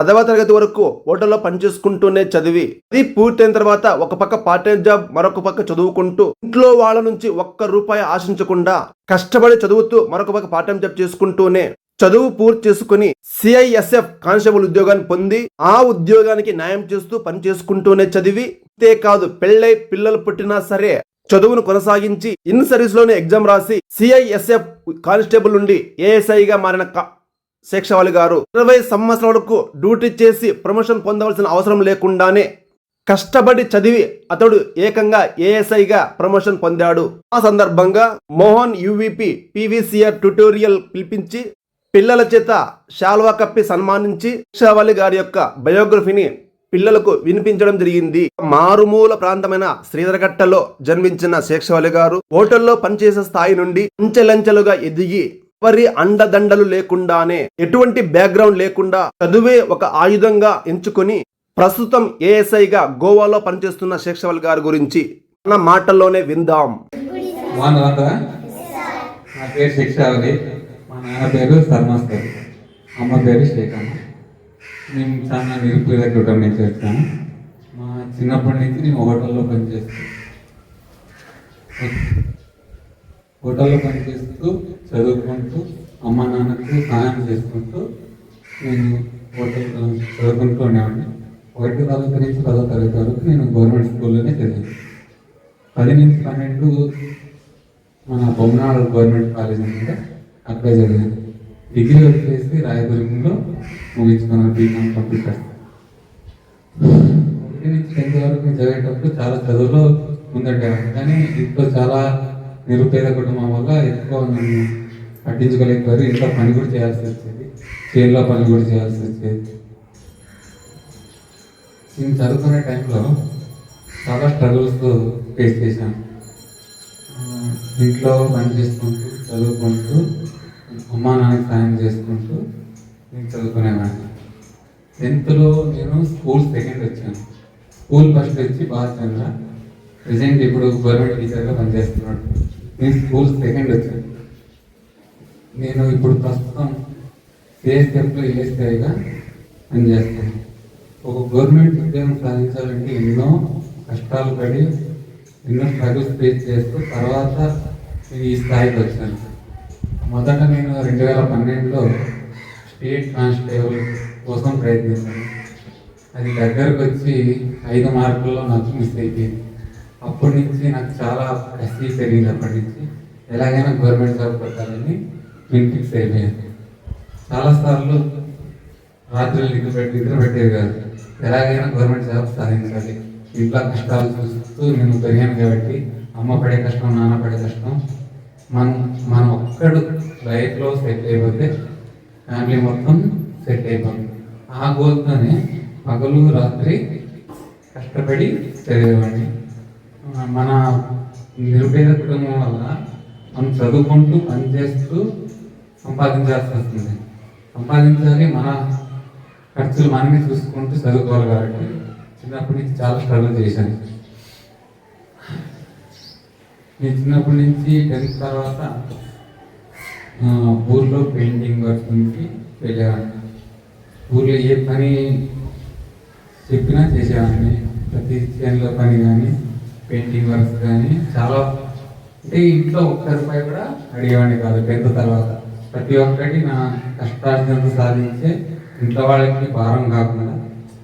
పదవ తరగతి వరకు హోటల్లో పనిచేసుకుంటూనే చదివి అది పూర్తయిన తర్వాత ఒక పక్క పార్ట్ టైం జాబ్ మరొక పక్క చదువుకుంటూ ఇంట్లో వాళ్ళ నుంచి ఒక్క రూపాయి ఆశించకుండా కష్టపడి చదువుతూ మరొక పక్క పార్ట్ టైం జాబ్ చేసుకుంటూనే చదువు పూర్తి చేసుకుని సిఐఎస్ఎఫ్ కానిస్టేబుల్ ఉద్యోగాన్ని పొంది ఆ ఉద్యోగానికి న్యాయం చేస్తూ పని చేసుకుంటూనే చదివి అంతేకాదు పెళ్ళై పిల్లలు పుట్టినా సరే చదువును కొనసాగించి ఇన్ సర్వీస్లోనే ఎగ్జామ్ రాసి సిఐఎస్ఎఫ్ కానిస్టేబుల్ నుండి ఏఎస్ఐగా మారిన శేక్షవాలి గారు ఇరవై సంవత్సరాలకు డ్యూటీ చేసి ప్రమోషన్ పొందవలసిన అవసరం లేకుండానే కష్టపడి చదివి అతడు ఏకంగా ఏఎస్ఐగా ప్రమోషన్ పొందాడు. ఆ సందర్భంగా మోహన్ యువిపి పివిసిఆర్ ట్యుటోరియల్ పిలిపించి పిల్లల చేత శాల్వా కప్పి సన్మానించి శేక్షావళి గారి యొక్క బయోగ్రఫీని పిల్లలకు వినిపించడం జరిగింది. మారుమూల ప్రాంతమైన శ్రీధరఘట్టలో జన్మించిన శేక్షవాలి గారు హోటల్లో పనిచేసే స్థాయి నుండి అంచెలంచెలుగా ఎదిగి ఎవరి అండదండలు లేకుండానే ఎటువంటి బ్యాక్గ్రౌండ్ లేకుండా చదువే ఒక ఆయుధంగా ఎంచుకొని ప్రస్తుతం ఏఎస్ఐగా గోవాలో పనిచేస్తున్న శేషవల్ గారి గురించి మన మాటల్లోనే విందాం. బాగుందా నా పేరు శిక్షావళి మా నాన్న పేరు శర్మాస్కర్ అమ్మ పేరు శ్రీకాంత్. మేము చాలా నిరుపేద కుటుంబం నుంచి వచ్చాను. మా చిన్నప్పటి నుంచి నేను హోటల్లో పనిచేస్తాను. హోటల్లో పనిచేస్తూ చదువుకుంటూ అమ్మ నాన్నకు సహాయం చేసుకుంటూ నేను హోటల్ చదువుకుంటూ ఉండేవాడిని ఒకటి తరగతి నుంచి పదో తరగతి వరకు నేను గవర్నమెంట్ స్కూల్లోనే చదివాను. పది నుంచి పన్నెండు మన బొమ్మనాడు గవర్నమెంట్ కాలేజ్ ఉంది అక్కడే చదివాను. డిగ్రీ వచ్చేసి రాయదుర్గంలో ముగించుకున్నాను బీకామ్ కంప్యూటర్ ఒకటి నుంచి టెన్త్ వరకు నేను చదివేటప్పుడు చాలా చదువులో ముందండేవాడిని కానీ ఇంట్లో చాలా నిరుపేద కుటుంబం వల్ల ఎక్కువ నన్ను పట్టించుకోలేకపోయారు ఇంట్లో పని కూడా చేయాల్సి వచ్చేది. చేనులో పని కూడా చేయాల్సి వచ్చేది. నేను చదువుకునే టైంలో చాలా స్ట్రగుల్స్ ఫేస్ చేశాను. ఇంట్లో పని చేసుకుంటూ చదువుకుంటూ అమ్మా నాన్నకి సాయం చేసుకుంటూ నేను చదువుకునేవాడిని. టెన్త్లో నేను స్కూల్ సెకండ్ వచ్చాను. స్కూల్ ఫస్ట్ వచ్చి బాగా ప్రజెంట్ ఇప్పుడు గవర్నమెంట్ టీచర్గా పనిచేస్తున్నాడు. నేను స్కూల్ సెకండ్ వచ్చాను. నేను ఇప్పుడు ప్రస్తుతం సిఎస్ఎఫ్లో స్థాయిగా పనిచేస్తాను. ఒక గవర్నమెంట్ ఉద్యోగం సాధించాలంటే ఎన్నో కష్టాలు పడి ఎన్నో స్ట్రగుల్స్ ఫేస్ చేస్తూ తర్వాత నేను ఈ స్థాయికి వచ్చాను. మొదట నేను రెండు వేల పన్నెండులో స్టేట్ కానిస్టేబుల్ కోసం ప్రయత్నించాను. అది దగ్గరకు వచ్చి ఐదు మార్కుల్లో నాకు మిస్ అయిపోయింది. అప్పటి నుంచి నాకు చాలా కసి పెరిగింది అప్పటి నుంచి. ఎలాగైనా గవర్నమెంట్ జాబ్ కొట్టాలని నేను ఫిక్స్ అయిపోయాను చాలాసార్లు రాత్రులు నిద్ర పెట్టి నిద్ర పెట్టేది కాదు. ఎలాగైనా గవర్నమెంట్ జాబ్ సాధించాలి. ఇంట్లో కష్టాలు చూస్తూ నేను పెరిగాను కాబట్టి అమ్మ పడే కష్టం నాన్న పడే కష్టం. మనం మనం ఒక్కడు లైఫ్లో సెట్ అయిపోతే ఫ్యామిలీ మొత్తం సెట్ అయిపోతుంది. ఆ గోల్తోనే పగలు రాత్రి కష్టపడి చదివేవాడిని. మన నిరుపేద కుటుంబం వల్ల మనం చదువుకుంటూ పనిచేస్తూ సంపాదించాల్సి వస్తుంది. సంపాదించాలి మన ఖర్చులు మనమే చూసుకుంటూ చదువుకోవాలి కాబట్టి చిన్నప్పటి నుంచి చాలా స్ట్రగుల్ చేశాను. నేను చిన్నప్పటి నుంచి టెన్త్ తర్వాత ఊర్లో పెయింటింగ్ వర్క్ వెళ్ళేవాడిని. ఊర్లో ఏ పని చెప్పినా చేసేవాడిని. ప్రతి చేనులో పని కానీ పెయింటింగ్ వర్క్స్ కానీ చాలా అంటే ఇంట్లో ఒక్క రూపాయి కూడా అడిగేవాడిని కాదు టెన్త్ తర్వాత. ప్రతి ఒక్కటి నా కష్టార్జన సాధించే ఇంట్లో వాళ్ళకి భారం కాకుండా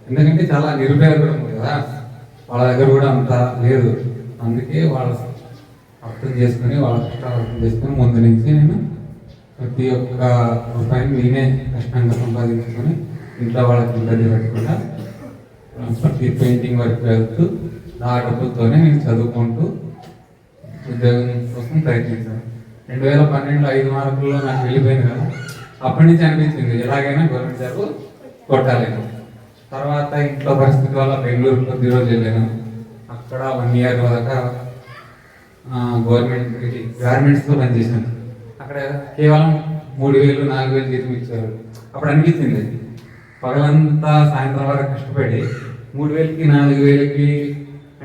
ఎందుకంటే చాలా నిరుపేద ఉంది కదా వాళ్ళ దగ్గర కూడా అంత లేదు. అందుకే వాళ్ళ అర్థం చేసుకుని వాళ్ళ కష్టాలు అర్థం చేసుకుని ముందు నుంచి నేను ప్రతి ఒక్క రూపాయిని నేనే కష్టంగా సంపాదించుకొని ఇంట్లో వాళ్ళకి ఇబ్బంది పెట్టకుండా ప్రతి పెయింటింగ్ వర్క్ వెళ్తూ నా డబ్బులతోనే నేను చదువుకుంటూ ఉద్యోగం కోసం ప్రయత్నించాను. రెండు వేల పన్నెండులో ఐదు మార్కుల్లో నాకు వెళ్ళిపోయింది కదా అప్పటి నుంచి అనిపించింది ఎలాగైనా గవర్నమెంట్ జాబ్ కొట్టాలి. తర్వాత ఇంట్లో పరిస్థితి వల్ల బెంగళూరు కొద్ది రోజు వెళ్ళాను. అక్కడ వన్ ఇయర్ దాకా గవర్నమెంట్ గార్మెంట్స్తో పనిచేశాను. అక్కడ కేవలం మూడు వేలు నాలుగు వేలు జీతం ఇచ్చారు. అప్పుడు అనిపించింది పగలంతా సాయంత్రం వరకు కష్టపడి మూడు వేలకి నాలుగు వేలకి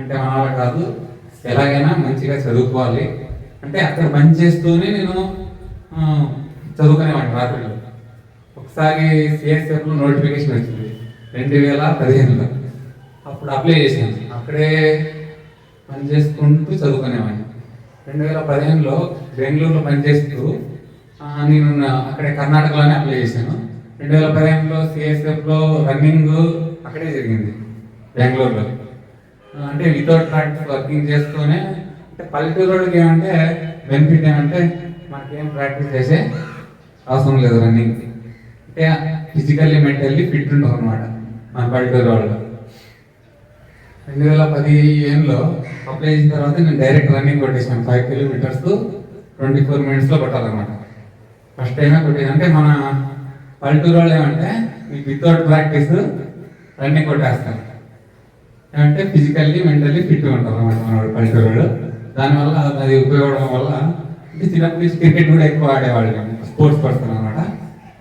అంటే మన కాదు ఎలాగైనా మంచిగా చదువుకోవాలి. అంటే అక్కడ పని చేస్తూనే నేను చదువుకునేవాడిని రాత్రిలో. ఒకసారి సిఎస్ఎఫ్లో నోటిఫికేషన్ వచ్చింది రెండు వేల పదిహేనులో. అప్పుడు అప్లై చేశాను. అక్కడే పని చేసుకుంటూ చదువుకునేవాడిని. రెండు వేల పదిహేనులో బెంగళూరులో పనిచేస్తూ నేను నా- అక్కడే కర్ణాటకలోనే అప్లై చేశాను. రెండు వేల పదిహేనులో సిఎస్ఎఫ్లో రన్నింగ్ అక్కడే జరిగింది బెంగళూరులో. అంటే వితౌట్ ప్రాక్టీస్ వర్కింగ్ చేస్తూనే అంటే పల్లెటూరుకి ఏమంటే బెనిఫిట్ ఏమంటే మనకేం ప్రాక్టీస్ చేసే అవసరం లేదు రన్నింగ్ అంటే ఫిజికల్లీ మెంటల్లీ ఫిట్ ఉంటాం అనమాట మన పల్లెటూరు వాళ్ళు రెండు వేల పదిహేనులో అప్లై చేసిన తర్వాత నేను డైరెక్ట్ రన్నింగ్ కొట్టేసాను. ఫైవ్ కిలోమీటర్స్ ట్వంటీ ఫోర్ మినిట్స్లో కొట్టాలన్నమాట. ఫస్ట్ టైమే కొట్టేది అంటే మన పల్లెటూరు వాళ్ళు ఏమంటే మీకు వితౌట్ ప్రాక్టీస్ రన్నింగ్ కొట్టేస్తారు. అంటే ఫిజికల్లీ మెంటల్లీ ఫిట్ ఉంటారు అన్నమాట మన పల్లెటూరు దానివల్ల అది ఉపయోగపడడం వల్ల అంటే చిన్నప్పటి నుంచి క్రికెట్ కూడా ఎక్కువ ఆడేవాళ్ళు. స్పోర్ట్స్ పర్సన్ అనమాట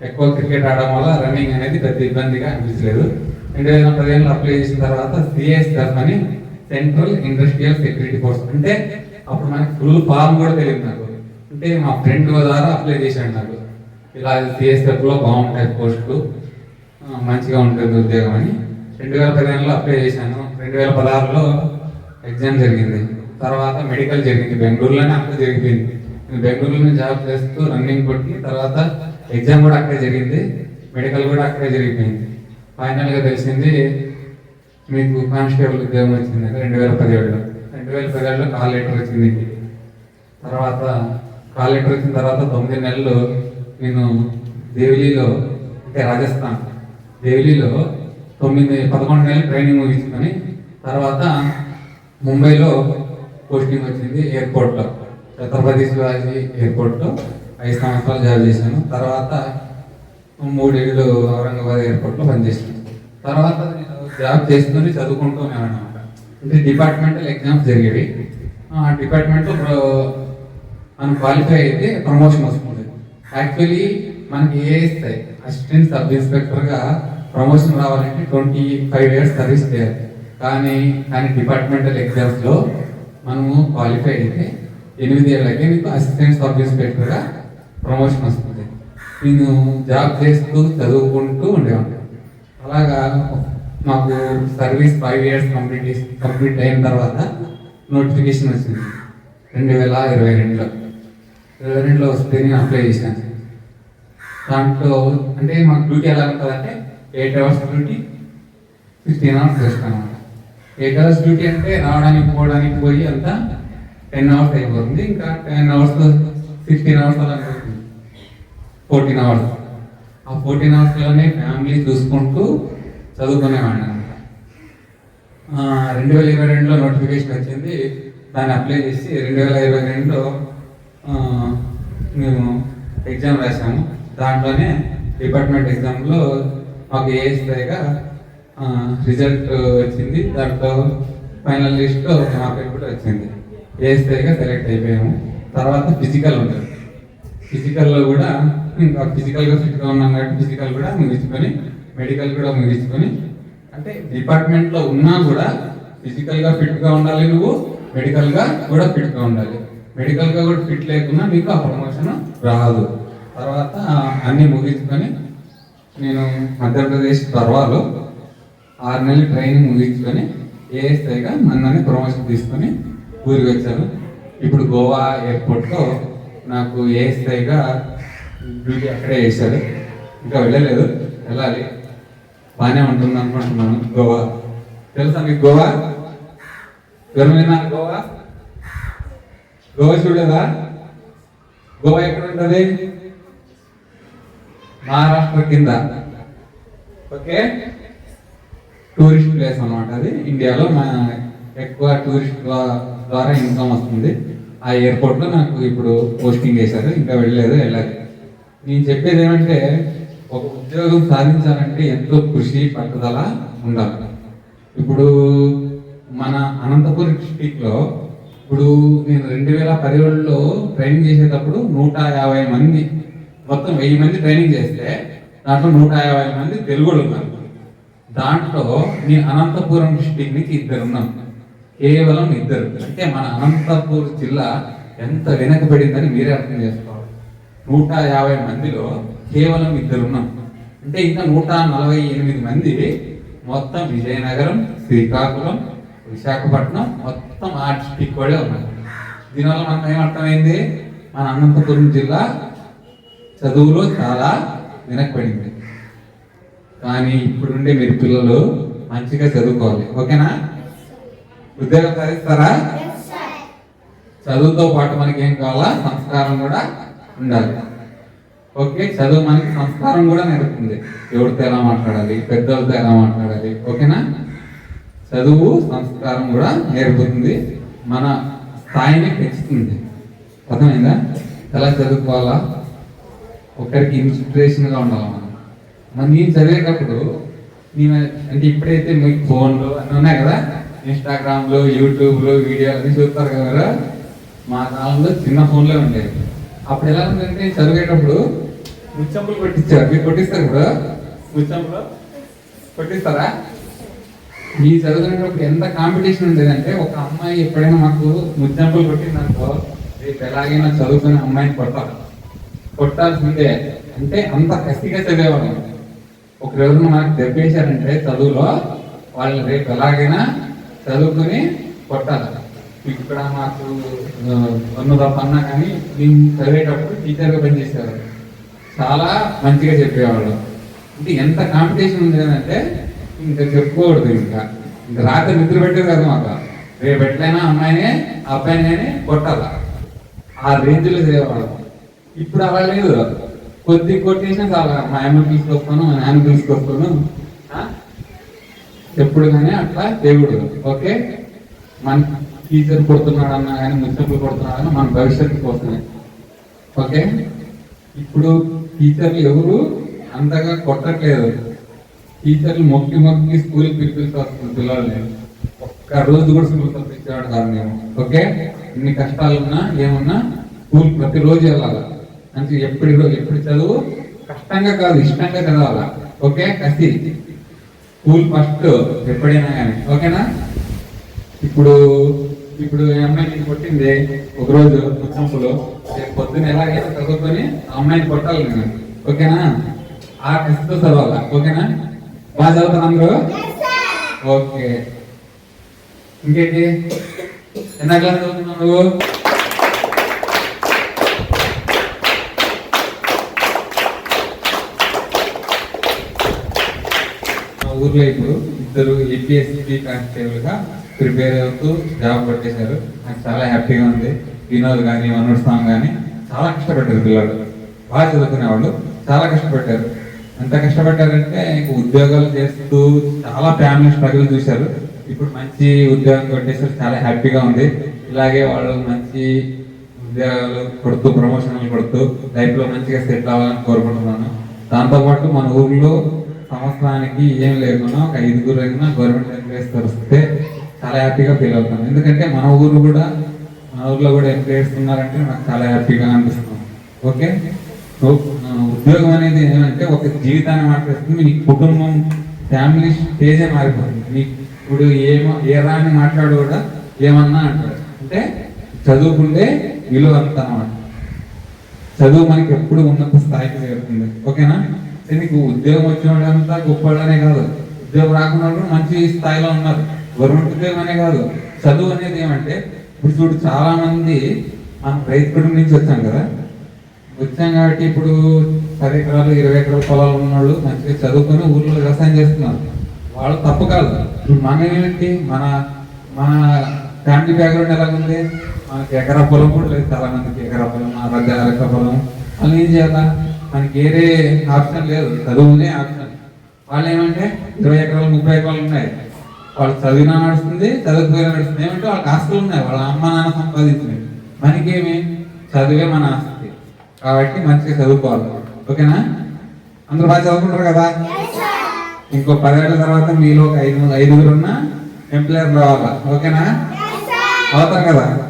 ఎక్కువ క్రికెట్ ఆడడం వల్ల రన్నింగ్ అనేది పెద్ద ఇబ్బందిగా అనిపించలేదు. రెండు వేల పదిహేనులో అప్లై చేసిన తర్వాత సిఎస్ఎఫ్ అని సెంట్రల్ ఇండస్ట్రియల్ సెక్యూరిటీ ఫోర్స్ అంటే అప్పుడు మనకి ఫుల్ ఫామ్ కూడా తెలియదు నాకు. అంటే మా ఫ్రెండ్ ద్వారా అప్లై చేశాడు నాకు. ఇలా సిఎస్లో బాగుంటాయి పోస్టులు. మంచిగా ఉంటుంది ఉద్యోగం అని. రెండు వేల పదిహేనులో అప్లై చేశాను. రెండు వేల పదహారులో ఎగ్జామ్ జరిగింది. తర్వాత మెడికల్ జరిగింది. బెంగళూరులోనే అక్కడ జరిగిపోయింది నేను బెంగళూరులోనే జాబ్ చేస్తూ రన్నింగ్ కొట్టి తర్వాత ఎగ్జామ్ కూడా అక్కడే జరిగింది. మెడికల్ కూడా అక్కడే జరిగిపోయింది. ఫైనల్గా తెలిసింది మీకు కానిస్టేబుల్ ఉద్యోగం వచ్చింది రెండు వేల పదిహేడులో. రెండు వేల పదిహేడులో కాల్ లెటర్ వచ్చింది తర్వాత కాల్ లెటర్ వచ్చిన తర్వాత తొమ్మిది నెలలు నేను దేవిలీలో అంటే రాజస్థాన్ దేవిలీలో తొమ్మిది పదకొండు నెలలు ట్రైనింగ్ ముగించుకొని తర్వాత ముంబైలో పోస్టింగ్ వచ్చింది ఎయిర్పోర్ట్లో. ఛత్రపతి శివాజీ ఎయిర్పోర్ట్లో ఐదు సంవత్సరాలు జాబ్ చేశాను. తర్వాత మూడేళ్ళు ఔరంగాబాద్ ఎయిర్పోర్ట్లో పనిచేసాను తర్వాత నేను జాబ్ చేసుకుని చదువుకుంటూనే అనమాట అంటే డిపార్ట్మెంటల్ ఎగ్జామ్స్ జరిగేవి. ఆ డిపార్ట్మెంట్లో మనం క్వాలిఫై అయితే ప్రమోషన్ వస్తుంది. యాక్చువల్లీ మనకి ఏఎస్ఐ అసిస్టెంట్ సబ్ ఇన్స్పెక్టర్గా ప్రమోషన్ రావాలంటే ట్వంటీ ఫైవ్ ఇయర్స్ సర్వీస్ చేయాలి. కానీ కానీ డిపార్ట్మెంటల్ ఎగ్జామ్స్లో మనము క్వాలిఫై అయితే ఎనిమిది ఏళ్ళకే మీకు అసిస్టెంట్ సబ్ ఇన్స్పెక్టర్గా ప్రమోషన్ వస్తుంది. నేను జాబ్ చేస్తూ చదువుకుంటూ ఉండేవాడిని. అలాగా మాకు service five years complete complete అయిన తర్వాత నోటిఫికేషన్ వచ్చింది. రెండు వేల ఇరవై రెండులో. ఇరవై రెండులో వస్తే నేను అప్లై చేశాను. దాంట్లో అంటే మాకు డ్యూటీ ఎలా ఉంటుందంటే eight hours duty fifteen hours చేస్తాను అనమాట ఎయిట్ అవర్స్ డ్యూటీ అంటే రావడానికి పోవడానికి పోయి అంతా టెన్ అవర్స్ అయిపోతుంది ఇంకా టెన్ అవర్స్ సిక్స్టీన్ అవర్స్ అలా అయిపోతుంది ఫోర్టీన్ అవర్స్ ఆ ఫోర్టీన్ అవర్స్లోనే ఫ్యామిలీ చూసుకుంటూ చదువుకునేవాడిని అనమాట రెండు వేల ఇరవై రెండులో నోటిఫికేషన్ వచ్చింది. దాన్ని అప్లై చేసి రెండు వేల ఇరవై రెండులో మేము ఎగ్జామ్ రాసాము. దాంట్లోనే డిపార్ట్మెంట్ ఎగ్జామ్లో మాకు ఏఎస్ఐగా రిజల్ట్ వచ్చింది. దాంట్లో ఫైనల్ లిస్ట్లో మా పేరు కూడా వచ్చింది. ఏఎస్ఐగా సెలెక్ట్ అయిపోయాము. తర్వాత ఫిజికల్ ఉంటుంది. ఫిజికల్లో కూడా ఇంకా ఫిజికల్గా ఫిట్గా ఉన్నాం కాబట్టి ఫిజికల్ కూడా ముగించుకొని మెడికల్ కూడా ముగించుకొని అంటే డిపార్ట్మెంట్లో ఉన్నా కూడా ఫిజికల్గా ఫిట్గా ఉండాలి నువ్వు మెడికల్గా కూడా ఫిట్గా ఉండాలి. మెడికల్గా కూడా ఫిట్ లేకున్నా నీకు ఆ ప్రమోషన్ రాదు. తర్వాత అన్నీ ముగించుకొని నేను మధ్యప్రదేశ్ తర్వాలో ఆరు నెలలు ట్రైనింగ్ ముగించుకొని ఏఎస్ఐగా నన్ను ప్రమోషన్ తీసుకొని ఊరికి వచ్చాను ఇప్పుడు గోవా ఎయిర్పోర్ట్లో నాకు ఏఎస్ఐగా డ్యూటీ అక్కడే చేశారు. ఇంకా వెళ్ళలేదు వెళ్ళాలి. బాగానే ఉంటుంది అనుకుంటున్నాను గోవా. తెలుసా మీకు గోవా? విన్నారు గోవా? గోవా చూడలేదా? గోవా ఎక్కడ ఉంటుంది? మహారాష్ట్ర కింద. ఓకే? టూరిస్ట్ ప్లేస్ అన్నమాట అది. ఇండియాలో మన ఎక్కువ టూరిస్ట్ ద్వారా ఇన్కమ్ వస్తుంది. ఆ ఎయిర్పోర్ట్లో నాకు ఇప్పుడు పోస్టింగ్ చేశారు. ఇంకా వెళ్ళలేదు వెళ్ళాలి నేను చెప్పేది ఏమంటే ఒక ఉద్యోగం సాధించాలంటే ఎంతో కృషి పట్టుదల ఉండాలి. ఇప్పుడు మన అనంతపురం డిస్టిక్లో ఇప్పుడు నేను రెండు వేల పదిహేడులో ట్రైనింగ్ చేసేటప్పుడు నూట యాభై మంది మొత్తం వెయ్యి మంది ట్రైనింగ్ చేస్తే దాంట్లో నూట యాభై మంది తెలుగులు ఉన్నారు. దాంట్లో మీ అనంతపురం డిస్టిక్ నుంచి ఇద్దరు ఉన్నాం. కేవలం ఇద్దరు. అంటే మన అనంతపూర్ జిల్లా ఎంత వెనకబడిందని మీరే అర్థం చేసుకోవాలి. నూట యాభై మందిలో కేవలం ఇద్దరు ఉన్నాం. అంటే ఇంకా నూట నలభై ఎనిమిది మంది మొత్తం విజయనగరం శ్రీకాకుళం విశాఖపట్నం మొత్తం ఆ డిస్టిక్ కూడా ఉన్నాయి దీనివల్ల మనకు ఏమర్థమైంది మన అనంతపురం జిల్లా చదువులో చాలా వెనకబడింది కానీ ఇప్పుడుండే మీరు పిల్లలు మంచిగా చదువుకోవాలి. ఓకేనా? ఉద్యోగం సాధిస్తారా? చదువుతో పాటు మనకి ఏం కావాలా? సంస్కారం కూడా ఉండాలి. ఓకే చదువు మనకి సంస్కారం కూడా నేర్పుతుంది. ఎవరితో ఎలా మాట్లాడాలి పెద్దలతో ఎలా మాట్లాడాలి. ఓకేనా? చదువు సంస్కారం కూడా నేర్పుతుంది. మన స్థాయిని పెంచుతుంది. అర్థమైందా? ఎలా చదువుకోవాలా? ఒకరికి ఇన్స్పిరేషన్గా ఉండాలి మరి నేను చదివేటప్పుడు నేను అంటే ఇప్పుడైతే మీకు ఫోన్లు అన్నీ ఉన్నాయి కదా? ఇన్స్టాగ్రామ్లో యూట్యూబ్లో వీడియోలు అన్నీ చూస్తారు కదా మా కాలంలో చిన్న ఫోన్లే ఉండేవి. అప్పుడు ఎలా ఉందంటే చదివేటప్పుడు ముచ్చంపులు కొట్టించారు మీరు కొట్టిస్తారు ఇప్పుడు ముచ్చంపులు కొట్టిస్తారా? మీ చదువుకునేటప్పుడు ఎంత కాంపిటీషన్ ఉండేదంటే ఒక అమ్మాయి ఎప్పుడైనా మాకు ముచ్చంపులు కొట్టిందనుకో రేపు ఎలాగైనా చదువుకునే అమ్మాయిని కొట్టాలి. కొట్టాల్సిందే. అంటే అంత కసిగా చదివేవాళ్ళం. ఒక రోజున మనకు దెబ్బేశారంటే చదువులో వాళ్ళని రేపు ఎలాగైనా చదువుకుని కొట్టాలి. మీకు ఇక్కడ మాకు ఆ, వన్ను అన్నా కానీ మేము చదివేటప్పుడు టీచర్గా పనిచేసేవారు. చాలా మంచిగా చెప్పేవాళ్ళు. అంటే ఎంత కాంపిటీషన్ ఉంది అంటే ఇంకా చెప్పుకోకూడదు ఇంకా. ఇంకా రాత్రి నిద్ర పెట్టేది కదా మాకు. రేపు ఎట్లయినా అమ్మాయినే ఆ అబ్బాయిని కానీ కొట్టాల. ఆ రేంజ్లో చదివేవాళ్ళం ఇప్పుడు అలా లేదు. కొద్ది కొట్టేసినా చాలా. మా అమ్మ తీసుకొస్తాను మా నాన్న తీసుకొస్తాను. ఎప్పుడు కానీ అట్లా దేవుడు. ఓకే? మన టీచర్ కొడుతున్నాడు అన్నా కానీ ముచ్చట్లు కొడుతున్నాడు మన భవిష్యత్తు కోసమే ఓకే? ఇప్పుడు టీచర్లు ఎవరు? అంతగా కొట్టట్లేదు. టీచర్లు మొక్కి మొక్కి స్కూల్కి పిలిపిస్తూ వస్తుంది పిల్లల్ని. ఒక్క రోజు కూడా స్కూల్ పంపించేవాడు కాదు మేము. ఓకే? ఇన్ని కష్టాలు ఉన్నా ఏమున్నా స్కూల్ ప్రతిరోజు వెళ్ళాలి. మంచి ఎప్పుడు ఎప్పుడు చదువు? కష్టంగా కాదు ఇష్టంగా చదవాలా? ఓకే కసి. స్కూల్ ఫస్ట్ ఎప్పుడైనా కానీ. ఓకేనా? ఇప్పుడు ఇప్పుడు అమ్మాయి నేను కొట్టింది ఒకరోజు ముచ్చంపులు రేపు పొద్దున్న ఎలాగైనా చదువుకొని ఆ అమ్మాయిని కొట్టాలి నేను. ఓకేనా? ఆ కసితో చదవాలా? ఓకేనా? బాగా చదువుతాను అందరూ? ఓకే. ఇంకేంటి? ఎన్న క్లాస్ చదువుతున్నావు నువ్వు మా ఊర్లో ఇప్పుడు ఇద్దరు ఏపీఎస్సీ కానిస్టేబుల్గా ప్రిపేర్ అవుతూ జాబ్ పట్టేశారు నాకు చాలా హ్యాపీగా ఉంది. వినోద్ కానీ మనోజ్ స్వామి కానీ చాలా కష్టపడ్డారు పిల్లలు. బాగా చదువుకునే వాళ్ళు చాలా కష్టపడ్డారు. ఎంత కష్టపడ్డారంటే ఇంకా ఉద్యోగాలు చేస్తూ చాలా ఫ్యామిలీ స్ట్రగుల్ చూశారు. ఇప్పుడు మంచి ఉద్యోగం కొట్టేసారు చాలా హ్యాపీగా ఉంది. ఇలాగే వాళ్ళు మంచి ఉద్యోగాలు కొడుతూ ప్రమోషన్లు కొడుతూ లైఫ్లో మంచిగా సెటిల్ అవ్వాలని కోరుకుంటున్నాను. దాంతోపాటు మన ఊర్లో సంవత్సరానికి ఏం లేకున్నా ఒక ఐదుగురు అయినా గవర్నమెంట్ ఎంప్లాయీస్ వస్తే చాలా హ్యాపీగా ఫీల్ అవుతాను ఎందుకంటే మన ఊరు కూడా మన ఊర్లో కూడా ఎంప్లాయీస్ ఉన్నారంటే నాకు చాలా హ్యాపీగా అనిపిస్తుంది. ఓకే? సో ఉద్యోగం అనేది ఏమంటే ఒక జీవితాన్ని మాట్లాడుతుంది మీ కుటుంబం ఫ్యామిలీ స్టేజే మారిపోతుంది. మీకు ఇప్పుడు ఏమో ఏ రాని మాట్లాడు కూడా ఏమన్నా అంటారు. అంటే చదువుకుంటే విలువ అంత అన్నమాట చదువు మనకి ఎప్పుడు ఉన్నత స్థాయికి చేరుతుంది. ఓకేనా? నీకు ఉద్యోగం వచ్చినోడంతా గొప్పవాడనే కాదు. ఉద్యోగం రాకుండా మంచి స్థాయిలో ఉన్నారు. గవర్నమెంట్ ఉద్యోగం అనే కాదు. చదువు అనేది ఏమంటే ఇప్పుడు చూడు చాలా మంది మనం రైతు కుటుంబం నుంచి వచ్చాం కదా. వచ్చాం కాబట్టి ఇప్పుడు పది ఎకరాలు ఇరవై ఎకరాల పొలాలు ఉన్నవాళ్ళు మంచిగా చదువుకొని ఊర్లో వ్యవసాయం చేస్తున్నారు. వాళ్ళు తప్పు కాదు. ఇప్పుడు మన ఏంటి? మన మన ఫ్యామిలీ బ్యాక్గ్రౌండ్ ఎలా ఉంది మనకి ఎకరా పొలం కూడా లేదు చాలా మందికి ఎకరా పొలం అరగ అరక పొలం. వాళ్ళు ఏం చేయాలా? మనకి వేరే ఆప్షన్ లేదు చదువునే ఆప్షన్. వాళ్ళు ఏమంటే ఇరవై ఎకరాలు ముప్పై ఎకరాలు ఉన్నాయి. వాళ్ళు చదివినా నడుస్తుంది చదువుకునే నడుస్తుంది. ఏమంటే వాళ్ళకి ఆస్తులు ఉన్నాయి వాళ్ళ అమ్మ నాన్న సంపాదించినవి. మనకేమి? చదివే మన ఆస్తి. కాబట్టి మంచిగా చదువుకోవాలి. ఓకేనా? అందరూ బాగా చదువుకుంటారు కదా? ఇంకో పదేళ్ళ తర్వాత మీలో ఒక ఐదు ఐదుగురు ఉన్న ఎంప్లాయర్ రావాలా ఓకేనా? అవుతారు కదా?